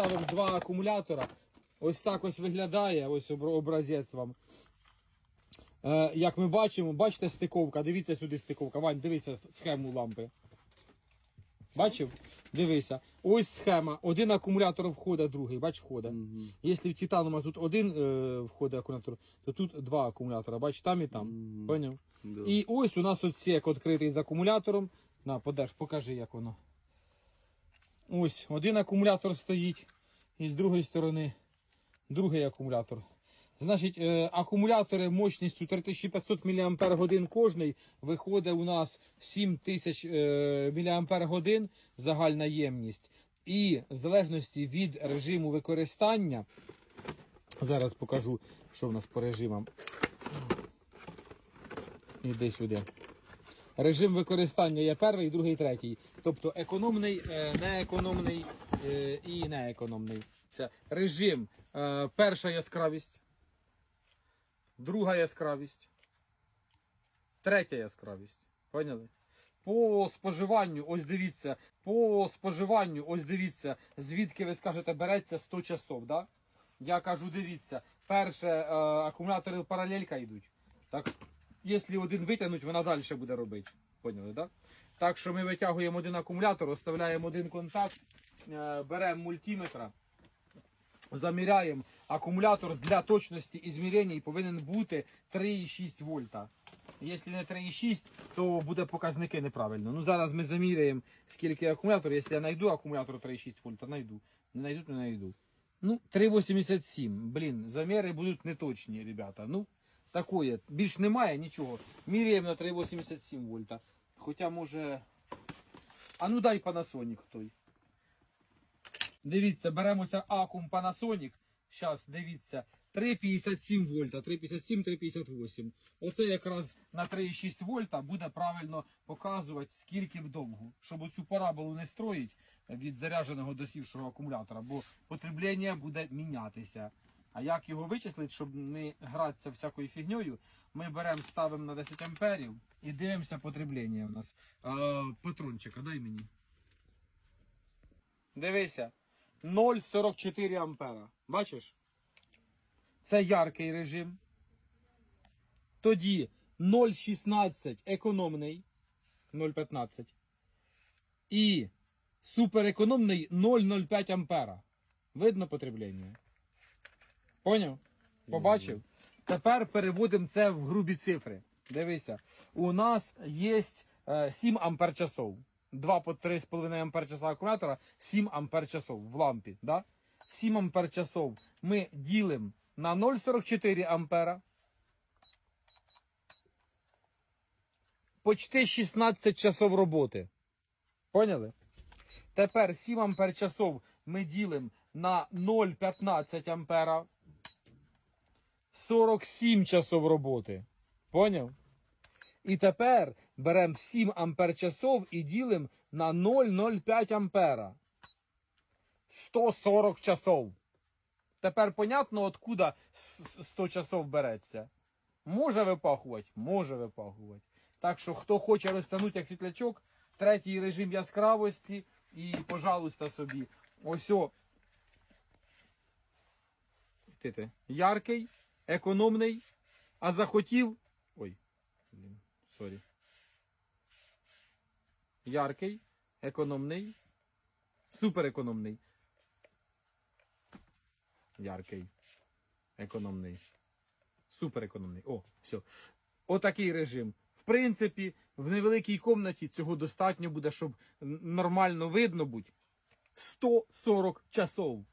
ставимо два акумулятора. Ось так ось виглядає, ось образець вам. Е, як ми бачимо, бачите стиковка, дивіться сюди стиковка. Вань, дивися схему лампи. Бачив? Дивися. Ось схема. Один акумулятор входить, другий, бач, входить. Якщо в титанума тут один е, входить акумулятор, то тут два акумулятора. Бач, там і там. Мгм. Поняв? Да. І ось у нас отсек відкритий з акумулятором. На, подаш, покажи, як воно. Ось один акумулятор стоїть, і з другої сторони другий акумулятор. Значить, е, акумулятори мощністю 3500 мАч кожний виходить у нас 7000 е, мАч загальна ємність. І в залежності від режиму використання, зараз покажу, що в нас по режимам. Іди сюди. Режим використання є перший, другий, третій. Тобто економний, е, неекономний е, і неекономний. Це режим е, перша яскравість, друга яскравість, третя яскравість. Поняли? По споживанню, ось дивіться, по споживанню, ось дивіться, звідки ви скажете, береться 100 часов, да? Я кажу, дивіться, перше е, акумулятори паралелька йдуть. Так, якщо один витягнуть, вона далі буде робити. Поняли, так? Так що ми витягуємо один акумулятор, оставляємо один контакт, е, беремо мультиметра, заміряємо. Акумулятор для точності ізмірень повинен бути 3,6 вольта. Якщо не 3,6, то буде показники неправильно. Ну зараз ми заміряємо, скільки акумулятор. Якщо я знайду акумулятор 3,6 вольта, знайду. Не знайду, то не знайду. Ну, 3,87. Блін, заміри будуть неточні, ребята. Ну, такое. Більш немає нічого. Міряємо на 3,87 вольта. Хоча може. А ну дай Panasonic той. Дивіться, беремося акум Panasonic. Зараз, дивіться. 3,57 вольта, 3,57, 3,58. Оце якраз на 3,6 вольта буде правильно показувати, скільки вдовгу. Щоб оцю параболу не строїть від зарядженого до сівшого акумулятора, бо потреблення буде мінятися. А як його вичислити, щоб не гратися всякою фігньою, ми беремо, ставимо на 10 амперів і дивимося потреблення у нас. А, патрончика, дай мені. Дивися. 0,44 ампера. Бачиш? Це яркий режим. Тоді 0,16 економний 0,15. І суперекономний 0,05 ампера. Видно потреблення? Поняв? Побачив? Тепер переводимо це в грубі цифри. Дивися, у нас є 7 ампер часов. 2 по 3,5 ампер часа акумулятора, 7 ампер часов в лампі. Да? 7 ампер часов ми ділимо на 0,44 ампера. Почти 16 часов роботи. Поняли? Тепер 7 ампер часов ми ділимо на 0,15 ампера. 47 часов роботи. Поняв? І тепер беремо 7 ампер часов і ділимо на 0,05 ампера. 140 часов. Тепер понятно, откуда с- с- 100 часов береться. Може випахувати? Може випахувати. Так що, хто хоче розтягнути як світлячок, третій режим яскравості і, пожалуйста, собі. Ось о. Яркий, економний, а захотів. Ой, блін, сорі. Яркий, економний, суперекономний. Яркий, економний. Суперекономний. О, все. Отакий режим. В принципі, в невеликій комнаті цього достатньо буде, щоб нормально видно будь. 140 часов.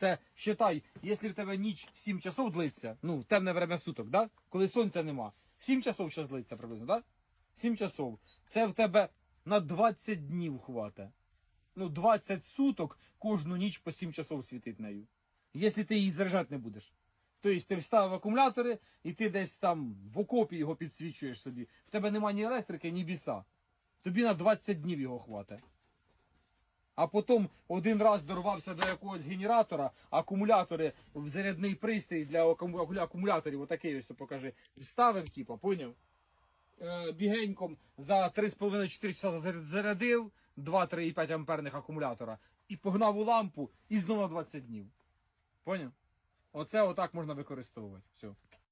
Це считай, якщо в тебе ніч 7 часов длиться, ну, в темне время суток, да? коли сонця нема, 7 часов ще злиться приблизно, да? 7 часов. Це в тебе на 20 днів хвата. Ну, 20 суток кожну ніч по 7 часов світить нею. Якщо ти її заряджати не будеш. Тобто ти вставив акумулятори і ти десь там в окопі його підсвічуєш собі. В тебе немає ні електрики, ні біса. Тобі на 20 днів його хватить. А потім один раз дорвався до якогось генератора, акумулятори в зарядний пристрій для акумуляторів, отакий ось покажи, вставив, типа, поняв? Е, бігеньком за 3,5-4 часа зарядив 2-3,5 амперних акумулятора і погнав у лампу, і знову 20 днів. Поняв? Оце отак можна використовувати. Все.